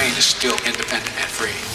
Ukraine is still independent and free.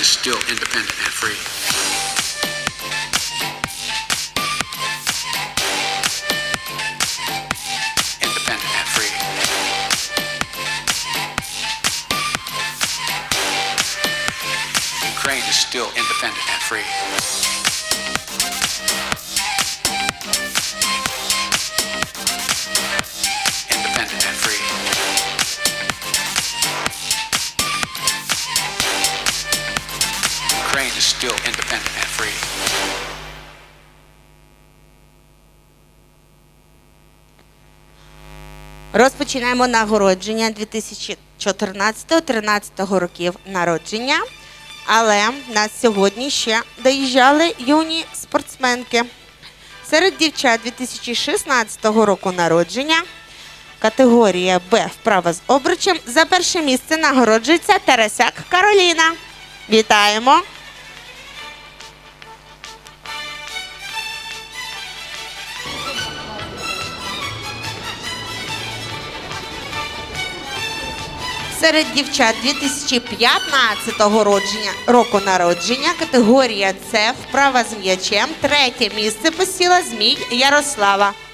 Is still independent and free. Independent and free. Ukraine is still independent and free. Still independent and free. Розпочинаємо нагородження 2014-13 років народження. Але нас сьогодні ще доїжджали юні спортсменки. Серед дівчат 2016 року народження категорія Б вправа з обручем за перше місце нагороджується Тарасяк Кароліна. Вітаємо! Серед дівчат 2015 родження, року народження категорія С вправа з м'ячем. Третє місце посіла Змій Ярослава. –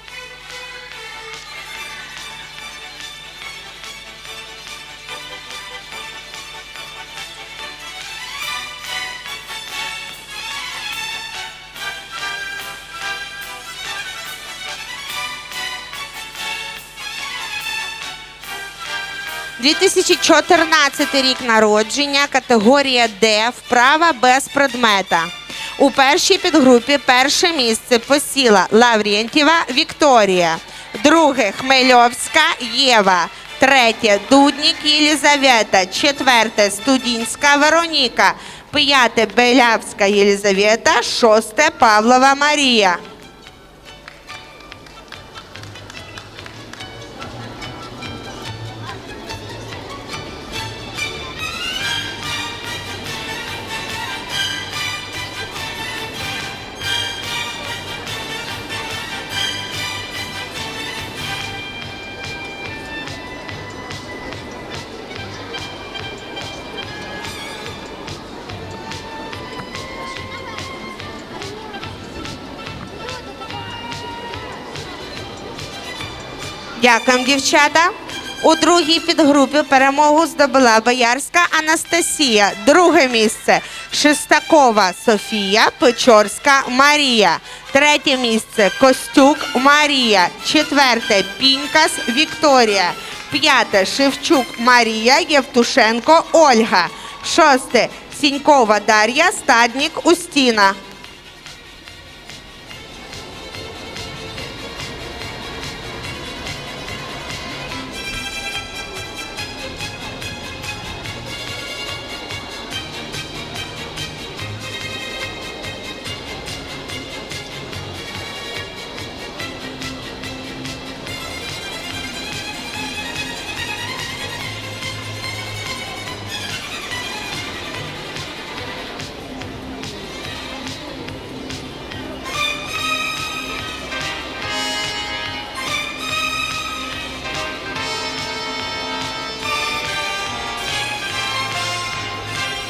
2014 рік народження, категорія Д, вправа без предмета. У першій підгрупі перше місце посіла Лаврєнтєва Вікторія, друге Хмельовська Єва, третє Дуднік Єлізавета, четверте Студінська Вероніка, п'яте Белявська Єлізавета, шосте Павлова Марія. Дякуємо, дівчата. У другій підгрупі перемогу здобула Боярська Анастасія. Друге місце Шестакова Софія, Печорська Марія. Третє місце Костюк Марія. Четверте Пінькас Вікторія. П'яте Шевчук Марія, Євтушенко Ольга. Шосте Сінькова Дар'я, Стаднік Устіна.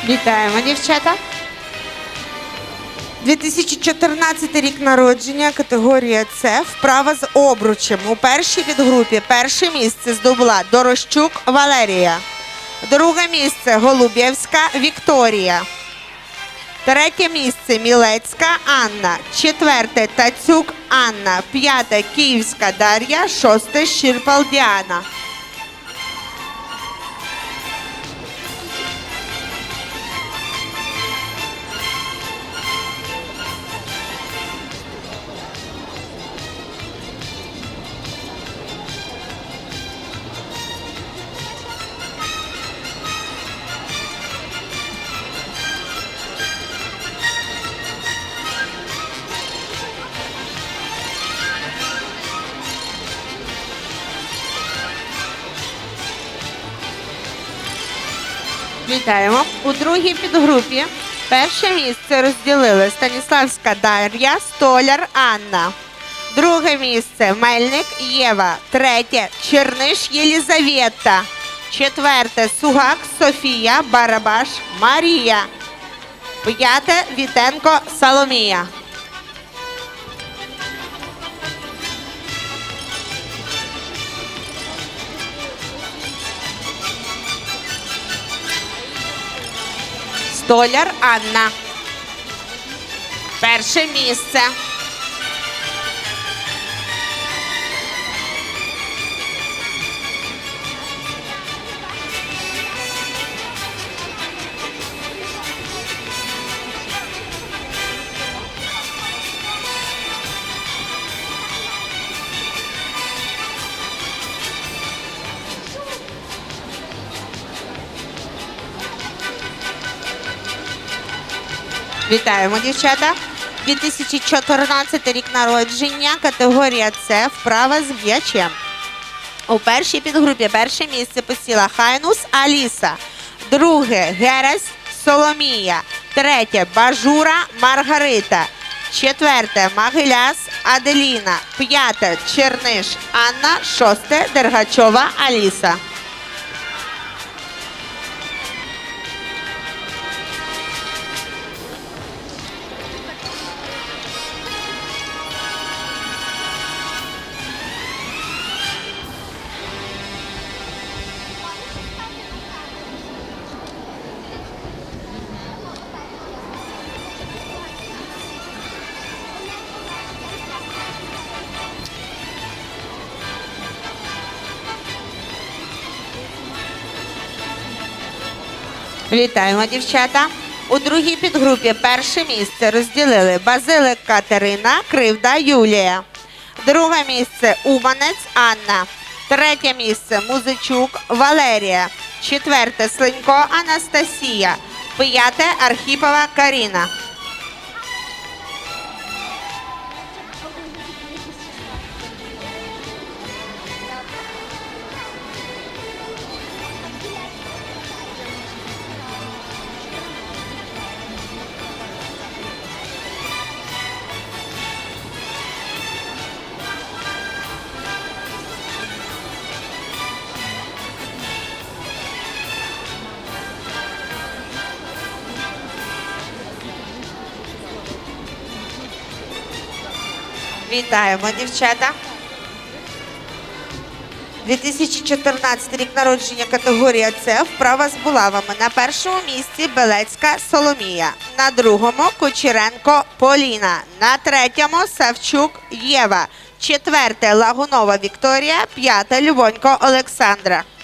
Вітаємо, дівчата. 2014 рік народження, категорія С, вправа з обручем. У першій підгрупі перше місце здобула Дорощук Валерія. Друге місце Голуб'євська Вікторія. Третє місце Мілецька Анна. Четверте Тацюк Анна. П'яте Київська Дар'я. Шосте Щирпал Діана. Вітаємо. У другій підгрупі перше місце розділили Станіславська Дар'я, Столяр Анна. Друге місце Мельник Єва. Третє Черниш Єлізавета. Четверте Сугак Софія, Барабаш Марія. П'яте Вітенко Соломія. Столяр Анна. Перше місце. Вітаємо, дівчата. 2014 рік народження, категорія С, вправа з м'ячем. У першій підгрупі перше місце посіла Хайнус Аліса. Друге Герась Соломія. Третє Бажура Маргарита. Четверте Магиляс Аделіна. П'яте Черниш Анна. Шосте Дергачова Аліса. Вітаємо, дівчата. У другій підгрупі перше місце розділили Базилик Катерина, Кривда Юлія. Друге місце Уманець Анна. Третє місце Музичук Валерія. Четверте Слинько Анастасія. П'яте Архіпова Каріна. Вітаємо, дівчата. 2014 рік народження категорія С вправа з булавами. На першому місці Белецька Соломія. На другому Кучеренко Поліна. На третьому Савчук Єва. Четверте Лагунова Вікторія. П'яте Любонько Олександра. –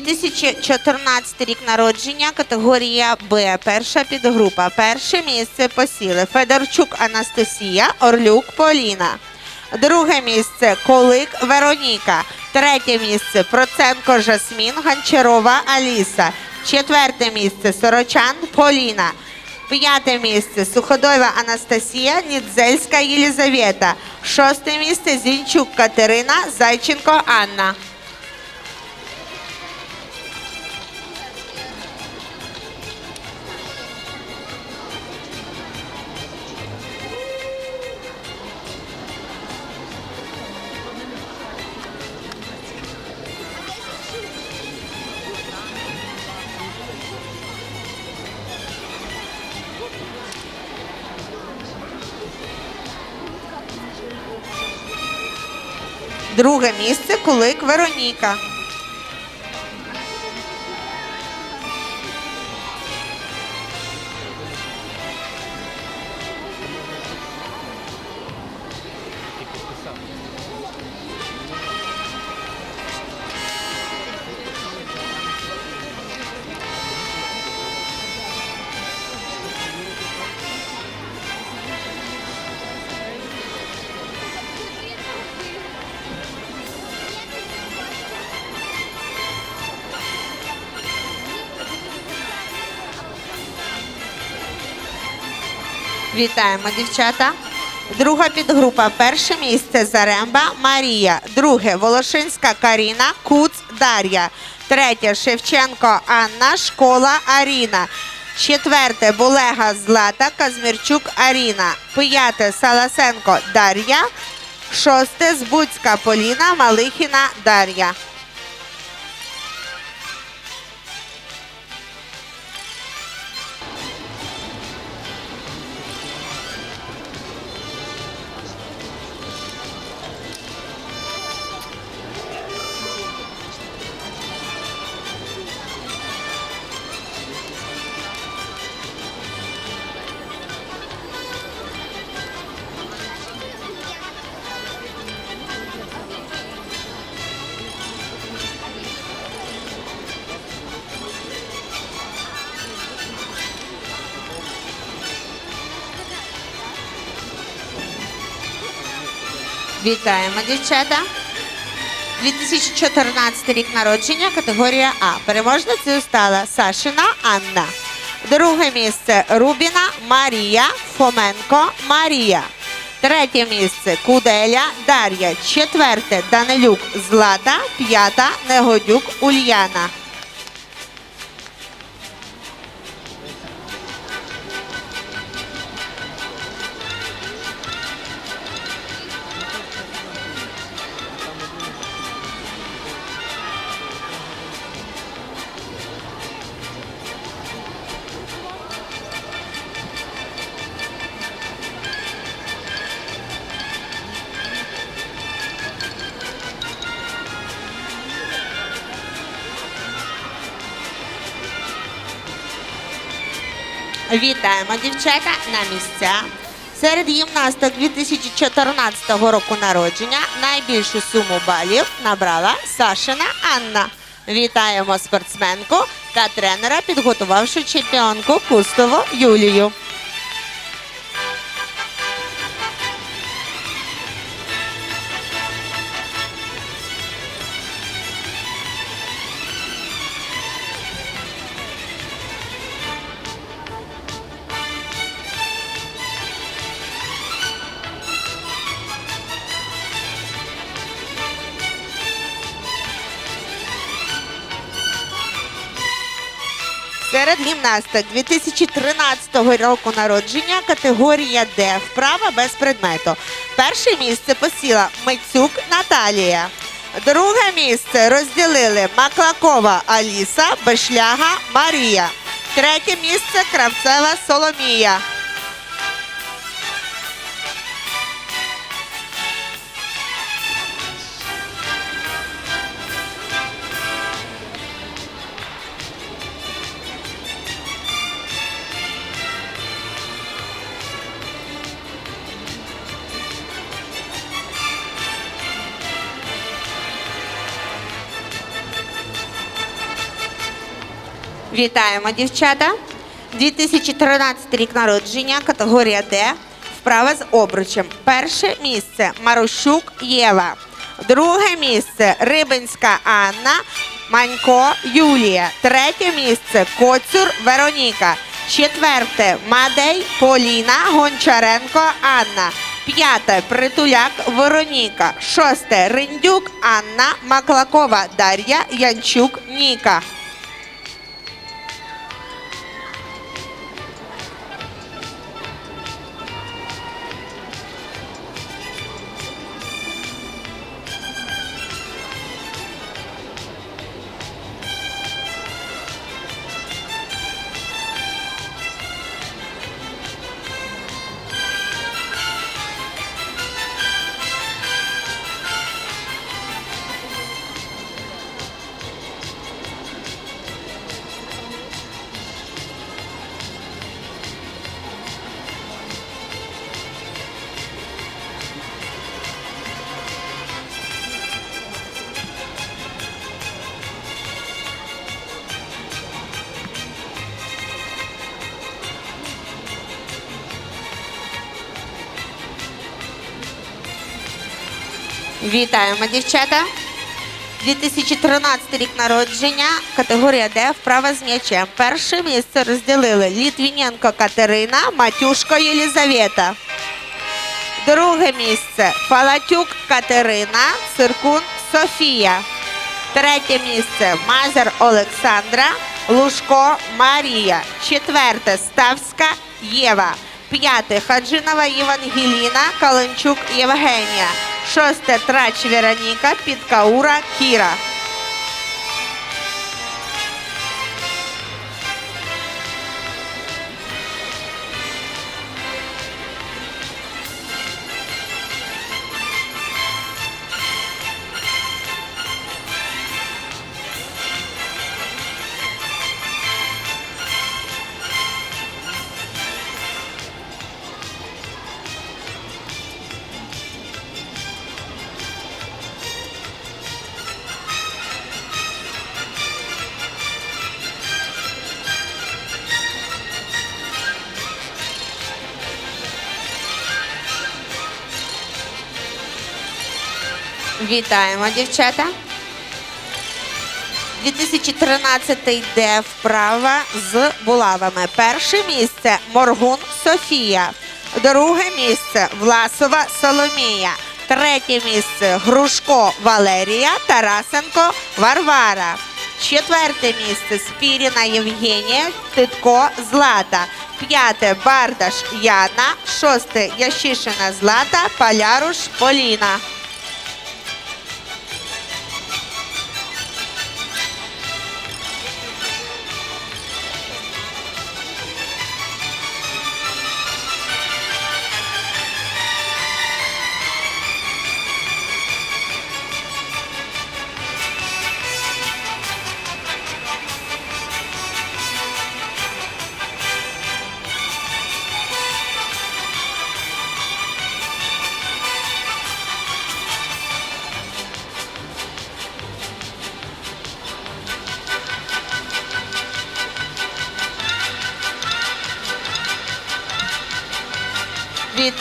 2014 рік народження, категорія Б. Перша підгрупа. Перше місце посіли Федорчук Анастасія, Орлюк Поліна. Друге місце Колик Вероніка. Третє місце Проценко Жасмін, Гончарова Аліса. Четверте місце Сорочан Поліна. П'яте місце Суходоєва Анастасія, Нідзельська Єлізавета. Шосте місце Зінчук Катерина, Зайченко Анна. Друге місце Кулик Вероніка. Вітаємо, дівчата. Друга підгрупа. Перше місце Заремба Марія. Друге Волошинська Каріна, Куц Дар'я. Третє Шевченко Анна, Школа Аріна. Четверте Булега Злата, Казмірчук Аріна. П'яте Саласенко Дар'я. Шосте Збуцька Поліна, Малихіна Дар'я. Вітаємо, дівчата. 2014 рік народження, категорія А. Переможницею стала Сашина Анна. Друге місце Рубіна Марія Фоменко Марія. Третє місце Куделя Дар'я. Четверте Данилюк Злата. П'ята Негодюк Ульяна. Вітаємо дівчата на місця. Серед гімнасток 2014 року народження найбільшу суму балів набрала Сашина Анна. Вітаємо спортсменку та тренера, підготувавши чемпіонку Кустову Юлію. Серед гімнасток 2013 року народження категорія Д вправа без предмету. Перше місце посіла Мицюк Наталія. Друге місце розділили Маклакова Аліса, Бешляга Марія. Третє місце Кравцева Соломія. Вітаємо, дівчата. 2013 рік народження, категорія Д. Вправа з обручем. Перше місце Марущук Єва. Друге місце Рибинська Анна. Манько Юлія. Третє місце Коцюр Вероніка. Четверте Мадей Поліна Гончаренко Анна. П'яте Притуляк Вероніка. Шосте Риндюк Анна Маклакова Дар'я Янчук Ніка. Вітаємо, дівчата. 2013 рік народження, категорія Д, вправа з м'ячем. Перше місце розділили Літвіненко Катерина, Матюшко Єлізавета. Друге місце Фалатюк Катерина, Циркун Софія. Третє місце Мазер Олександра, Лужко Марія. Четверте Ставська Єва. П'яте Хаджинова Євангеліна, Каленчук Євгенія. Шосте Трач Вероніка, Підкаура Кіра. Вітаємо, дівчата. 2013 йде вправа з булавами. Перше місце Моргун Софія. Друге місце Власова Соломія. Третє місце Грушко Валерія, Тарасенко Варвара. Четверте місце Спіріна Євгенія, Титко Злата. П'яте Бардаш Яна. Шосте Ящишина Злата, Паляруш Поліна.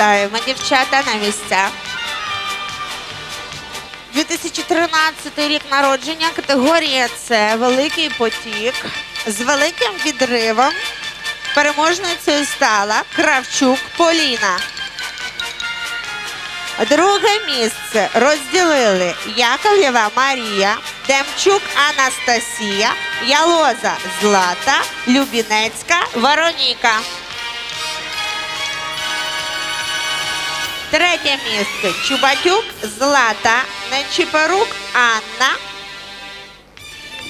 Вітаємо, дівчата, на місцях. 2013 рік народження, категорія С, великий потік з великим відривом. Переможницею стала Кравчук Поліна. Друге місце розділили Яковлєва Марія, Демчук Анастасія, Ялоза Злата, Любінецька Вероніка. Третє місце. Чубатюк Злата, Нечіпорук Анна.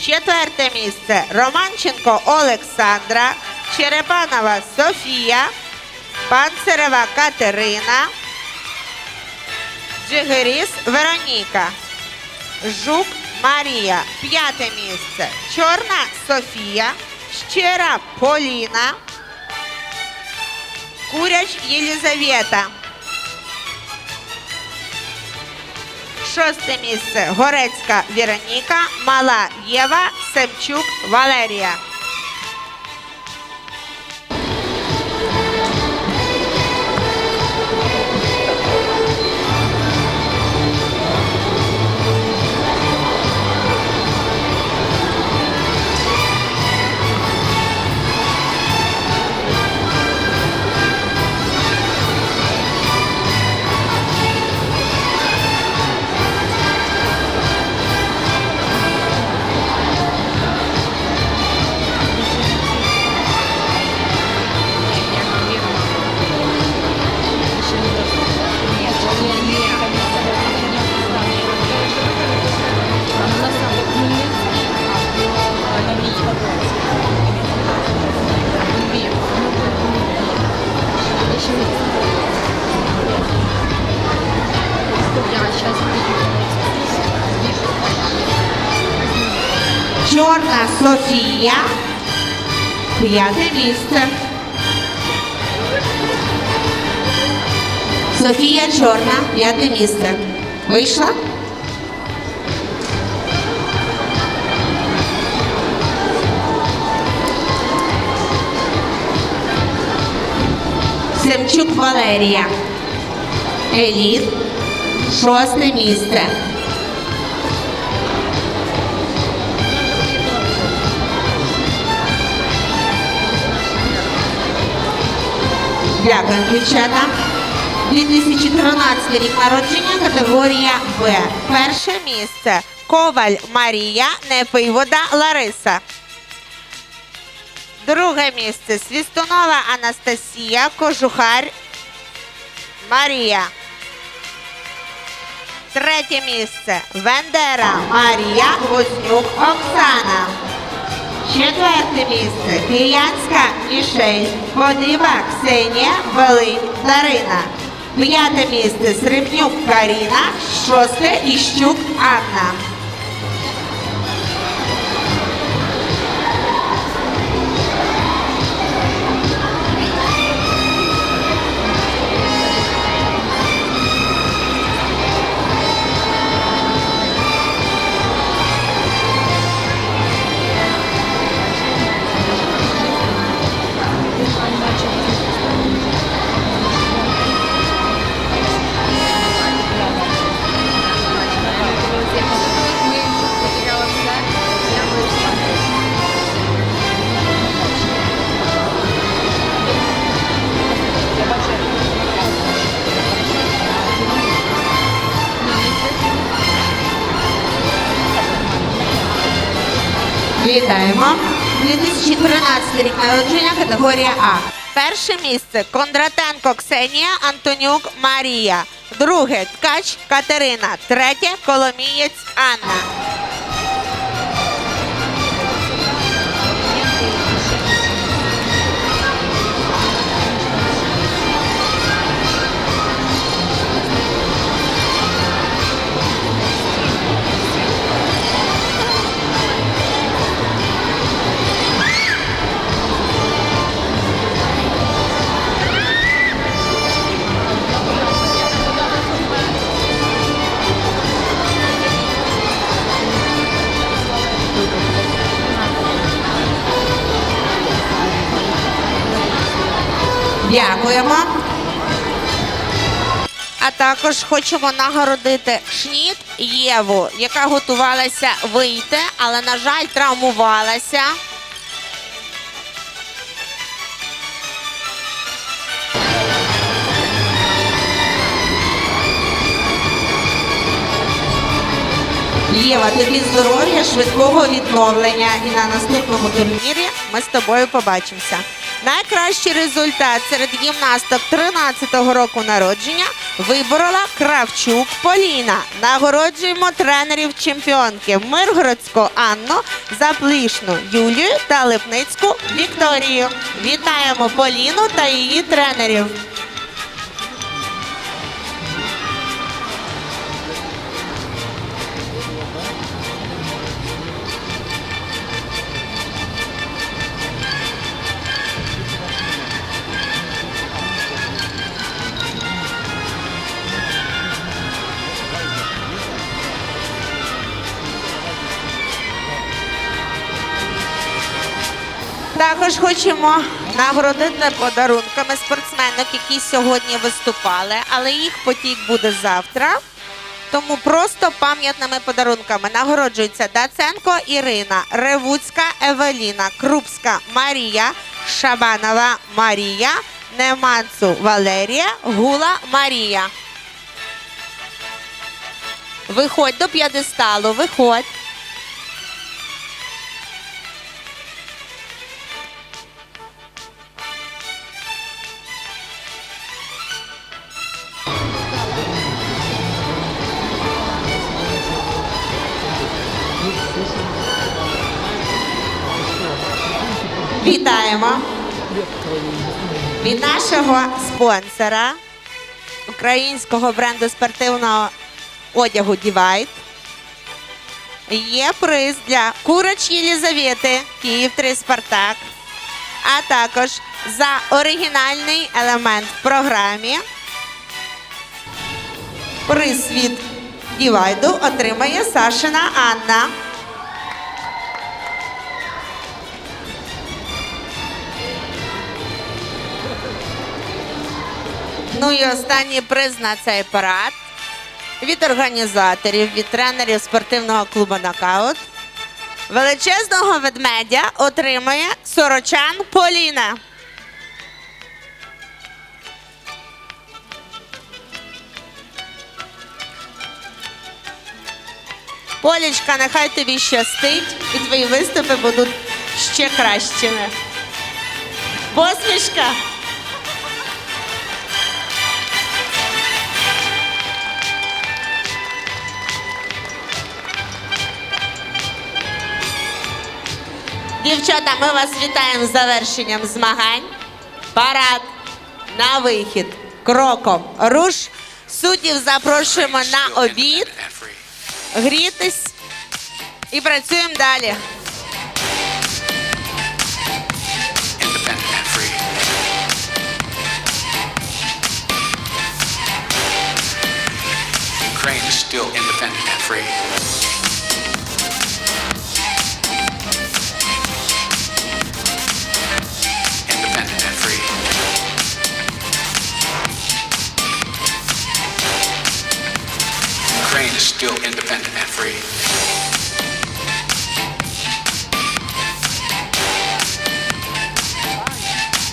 Четверте місце. Романченко Олександра, Черепанова Софія, Панцерева Катерина, Джигиріс Вероніка, Жук Марія. П'яте місце. Чорна Софія, Щира Поліна, Куряч Єлізавета. Шосте місце Горецька Віроніка, Мала Єва, Семчук Валерія. П'яте місце. Софія Чорна, п'яте місце. Вийшла? Семчук Валерія. Еліт. Шосте місце. Дякую, дівчата. 2013 рік народження, категорія Б. Перше місце. Коваль Марія, не пий вода Лариса. Друге місце. Свістунова Анастасія, Кожухар Марія. Третє місце. Вендера Марія, Вознюк Оксана. Четверте місце. Киянська Мішель, Подива Ксенія, Волинь Дарина. П'яте місце. Срібнюк Каріна, шосте Іщук Анна. Вітаємо. 2013 рік народження, категорія А. Перше місце Кондратенко Ксенія, Антонюк Марія. Друге Ткач Катерина. Третє Коломієць Анна. Дякуємо. А також хочемо нагородити Шніт Єву, яка готувалася вийти, але, на жаль, травмувалася. Єва, тобі здоров'я, швидкого відновлення. І на наступному турнірі ми з тобою побачимося. Найкращий результат серед гімнасток 13-го року народження виборола Кравчук Поліна. Нагороджуємо тренерів чемпіонки Миргородську Анну, Заплишну Юлію та Липницьку Вікторію. Вітаємо Поліну та її тренерів. Також хочемо нагородити подарунками спортсменок, які сьогодні виступали, але їх потік буде завтра. Тому просто пам'ятними подарунками нагороджуються Даценко Ірина, Ревуцька Евеліна, Крупська Марія, Шабанова Марія, Неманцу Валерія, Гула Марія. Виходь до п'єдесталу, виходь. Вітаємо від нашого спонсора українського бренду спортивного одягу Divide. є приз для Курач Єлізавети, Київ 3 Спартак, а також за оригінальний елемент в програмі. Приз від Дівайду отримає Сашина Анна. Ну і останній приз на цей парад від організаторів, від тренерів спортивного клубу Нокаут. Величезного ведмедя отримує сорочан Поліна. Полічка, нехай тобі щастить, і твої виступи будуть ще кращими. Посмішка. Дівчата, ми вас вітаємо з завершенням змагань. Парад на вихід. Кроком руш. Суддів запрошуємо на обід. Грітись і працюємо далі. Still independent and free. Still independent and free.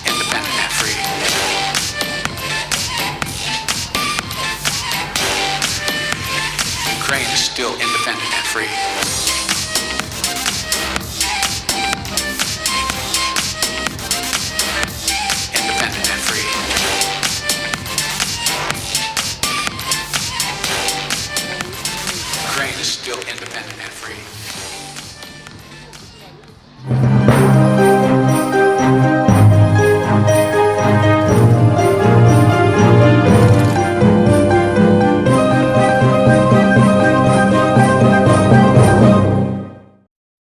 Independent and free. Ukraine is still independent and free.